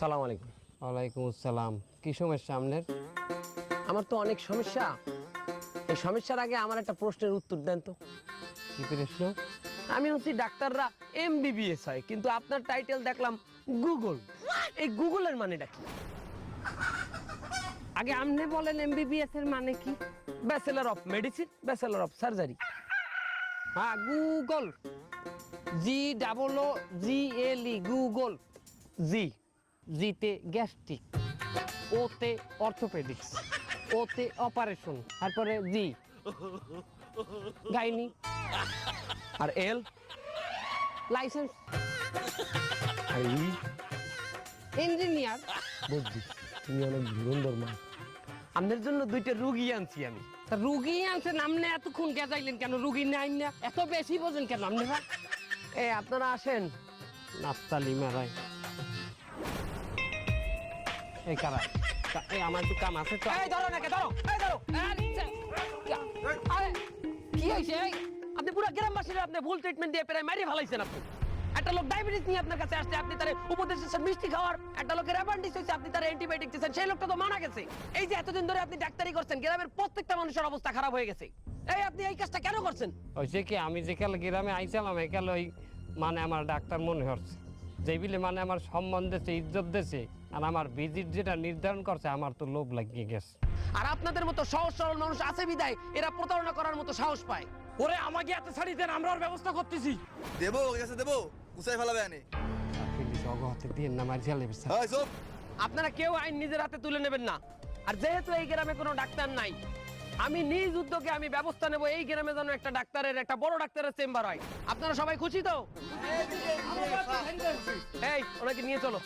সালাম আলাইকুম। ওয়ালাইকুম আসসালাম। কি সমস্যা আপনার? আমার তো অনেক সমস্যা। এই সমস্যার আগে আমার একটা প্রশ্নের উত্তর দেন তো। কি প্রশ্ন? আমি হচ্ছি ডাক্তাররা এমবিবিএস হয় কিন্তু আপনার টাইটেল দেখলাম গুগল। এই গুগলের মানেটা কি? আগে আপনি বলেন এমবিবিএস এর মানে কি? Bachelor of medicine bachelor of surgery হ্যাঁ Google. G double O G L E Google. G জিতে গ্যাস্ট্রিক ওতে অর্থোপেডিক্স ওতে অপারেশন তারপরে জি। গাইনি। আর এল? লাইসেন্স। আর ই ইঞ্জিনিয়ার। বুঝছি তুমি অনেক সুন্দর মা। আপনার জন্য দুইটা রুগী আনছি আমি। রুগী আনছেন আপনি এতক্ষণ গেজাইলেন কেন? রুগী নাই না এত বেশি বোঝেন কেন আপনি এ আপনারা আসেন। নাস্তালি মারাই। এই কারা? এই আমার একটু কাম আছে তো এই ধরো নাকি ধরো এই ধরো। আরে, কি এই? আপনি পুরো গ্রামবাসীরা আপনি ভুল ট্রিটমেন্ট দিয়ে প্রায় মারিয়ে ফেলাইছেন আপনি। একটা লোক ডায়াবেটিস নিয়ে আপনার কাছে আসছে আপনি তার উপদেশ দিচ্ছেন মিষ্টি খাওয়ার একটা লোকের অ্যাপেন্ডিক্স হয়েছে আপনি তার অ্যান্টিবায়োটিক দিচ্ছেন সেই লোকটা তো মারা গেছে। এই যে এতদিন ধরে আপনি ডাক্তারি করছেন গ্রামের প্রত্যেকটা মানুষের অবস্থা খারাপ হয়ে গেছে। এই আপনি এই কাজটা কেন করছেন? হয়েছে কি আমি যে কাল গ্রামে আইছিলাম একাল ওই মানে আমার ডাক্তার মনে হচ্ছে। যে বিলে মানে আমার সম্মান দেশে ইজ্জত দেশে আর আমার ভিজিট যেটা নির্ধারণ করছে আমার তো লোভ লাগিয়ে গেছে। আর আপনাদের মতো সহজ সরল মানুষ আছে বিদায় এরা প্রতারণা করার মতো সাহস পায়। ওরে আমাকে এত ছাড়ি দেন আমরা ওর ব্যবস্থা করতেছি। দেবো ওর কাছে দেবো গুছাই ফেলাবে আনে অগহতে দিয়ে না মার ঝালে হয় সব আপনারা কেউ আইন নিজের হাতে তুলে নেবেন না। আর যেহেতু এই গ্রামে কোনো ডাক্তার নাই আমি নিজ উদ্যোগে আমি ব্যবস্থা নেব এই গ্রামে যেন একটা ডাক্তারের একটা বড় ডাক্তারের চেম্বার হয়। আপনারা সবাই খুশি তো? এই ওনাকে নিয়ে চলো